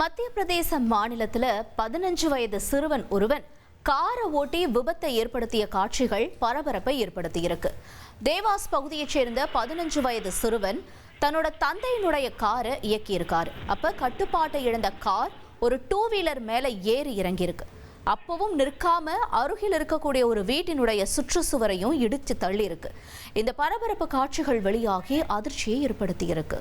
மத்திய பிரதேச மாநிலத்தில் பதினஞ்சு வயது சிறுவன் ஒருவன் காரை ஓட்டி விபத்தை ஏற்படுத்திய காட்சிகள் பரபரப்பை ஏற்படுத்தியிருக்கு. தேவாஸ் பகுதியைச் சேர்ந்த பதினஞ்சு வயது சிறுவன் தன்னோட தந்தையினுடைய காரை இயக்கியிருக்காரு. அப்ப கட்டுப்பாட்டை இழந்த கார் ஒரு டூ வீலர் மேலே ஏறி இறங்கியிருக்கு. அப்பவும் நிற்காம அருகில் இருக்கக்கூடிய ஒரு வீட்டினுடைய சுற்றுச்சுவரையும் இடித்து தள்ளியிருக்கு. இந்த பரபரப்பு காட்சிகள் வெளியாகி அதிர்ச்சியை ஏற்படுத்தியிருக்கு.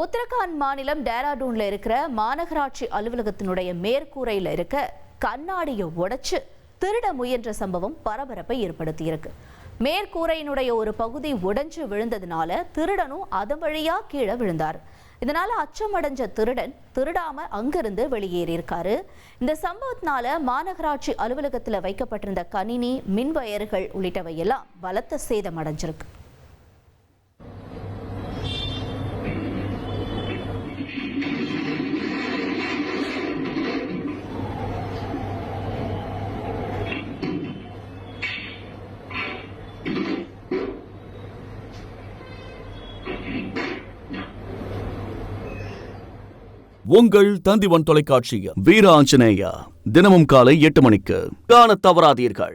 உத்தரகாண்ட் மாநிலம் டேராடூன்ல இருக்கிற மாநகராட்சி அலுவலகத்தினுடைய மேற்கூரையில் இருக்க கண்ணாடியை உடைச்சு திருட முயன்ற சம்பவம் பரபரப்பை ஏற்படுத்தியிருக்கு. மேற்கூரையினுடைய ஒரு பகுதி உடைஞ்சு விழுந்ததுனால திருடனும் அதன் வழியா கீழே விழுந்தார். இதனால அச்சமடைஞ்ச திருடன் திருடாம அங்கிருந்து வெளியேறியிருக்காரு. இந்த சம்பவத்தினால மாநகராட்சி அலுவலகத்தில் வைக்கப்பட்டிருந்த கணினி மின்வயர்கள் உள்ளிட்டவையெல்லாம் பலத்த சேதம் அடைஞ்சிருக்கு. உங்கள் தந்திவன் தொலைக்காட்சியில் வீர ஆஞ்சநேயா தினமும் காலை எட்டு மணிக்கு காண தவறாதீர்கள்.